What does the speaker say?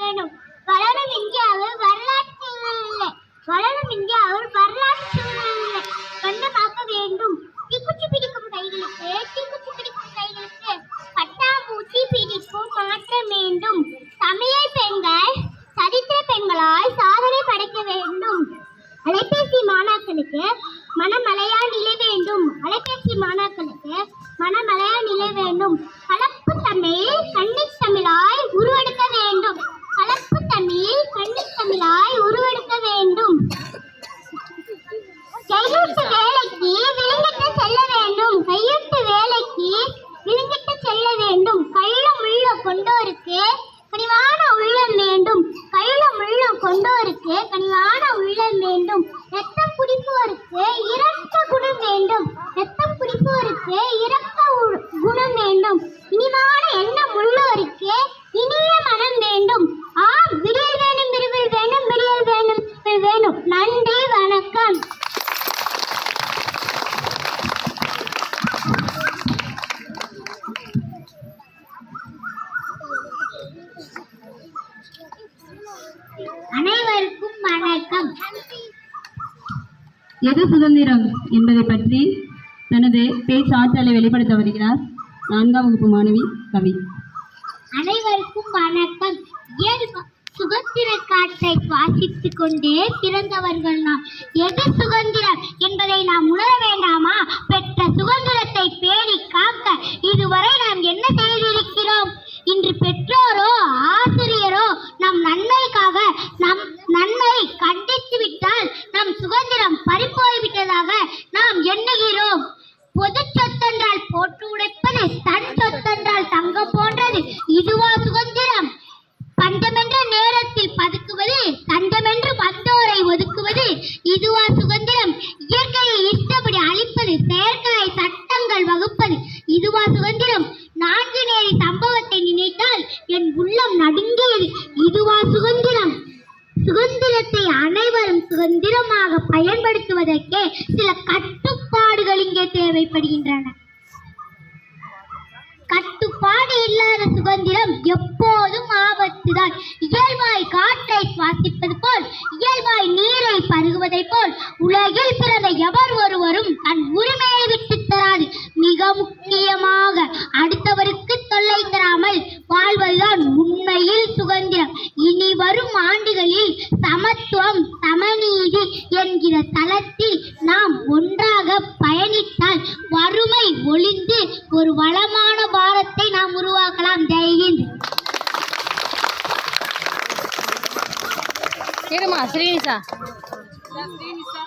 வேண்டும் வளரும் இந்தியாவில் வரலாற்று சூழ்நிலை வளரும் இந்தியாவில் வரலாற்று சூழ்நிலை இல்லை கண்டமாக்க வேண்டும். தீக்குச்சி பிடிக்கும் கைகளுக்கு தீக்குச்சி பிடிக்கும் கைகளுக்கு பட்டாம்பூச்சி பிடிக்கும் மாற்ற வேண்டும். தமிழை பெண்கள் சரித்திர பெண்களாய் சாதனை படைக்க வேண்டும். அலைபேசி மாணாக்களுக்கு மனமலையா நிலை வேண்டும். அலைபேசி மாணாக்களுக்கு கையெழுத்து வேலைக்கு விழுந்துட்டு செல்ல வேண்டும். கையெழுத்து வேலைக்கு விழுந்துட்டு செல்ல வேண்டும். கள்ள உள்ளம் கொண்டோருக்கு கனிவான உள்ளம் வேண்டும். கள்ள உள்ளம் கொண்டோருக்கு கனிவான உள்ளம் வேண்டும். ரத்தம் குடிப்போருக்கு இரக்க குணம் வேண்டும். ரத்தம் குடிப்போருக்கு இரக்க எது சுதந்திரம் என்பதை பற்றி தனது பேச்சாற்றலை வெளிப்படுத்த வருகிறார் நான்காம் வகுப்பு மாணவி கவி. அனைவருக்கும் வணக்கம். சுதந்திர காற்றை சுவாசித்துக் கொண்டே பிறந்தவர்கள் நாம்? எது சுதந்திரம் என்பதை நாம் உணர இதுவா சுதந்திரம். பஞ்சமென்ற நேரத்தில் பதுக்குவது தஞ்சமென்று வந்தோரை ஒதுக்குவது இதுவா சுதந்திரம். இயற்கையை இஷ்டப்படி அழிப்பது செயற்கை சட்டங்கள் வகுப்பது இதுவா சுதந்திரம். நான்கு நேரி சம்பவத்தை நினைத்தால் என் உள்ளம் நடுங்கியது இதுவா சுதந்திரம். சுதந்திரத்தை அனைவரும் சுதந்திரமாக பயன்படுத்துவதற்கே சில கட்டுப்பாடுகள் இங்கே தேவைப்படுகின்றன. கட்டுப்பாடு இல்லாத சுதந்திரம் எப்போதும் ஆபத்துதான். இயல்பாய் காற்றை சுவாசிப்பது போல் இயல்பாய் நீரை பருகுவதை போல் உலகில் பிறந்த எவர் ஒருவரும் தன் உரிமையை விட்டு தராது. மிக முக்கியமாக அடுத்தவருக்கு தொல்லை தராமல் வாழ்வதுதான் உண்மையில் சுதந்திரம். இனி வரும் ஆண்டுகளில் சமத்துவம் சமநீதி என்கிற தளத்தில் நாம் ஒன்றாக பயணித்தால் வறுமை ஒளிந்து ஒரு வளமான Ah, sino isa? Sino isa?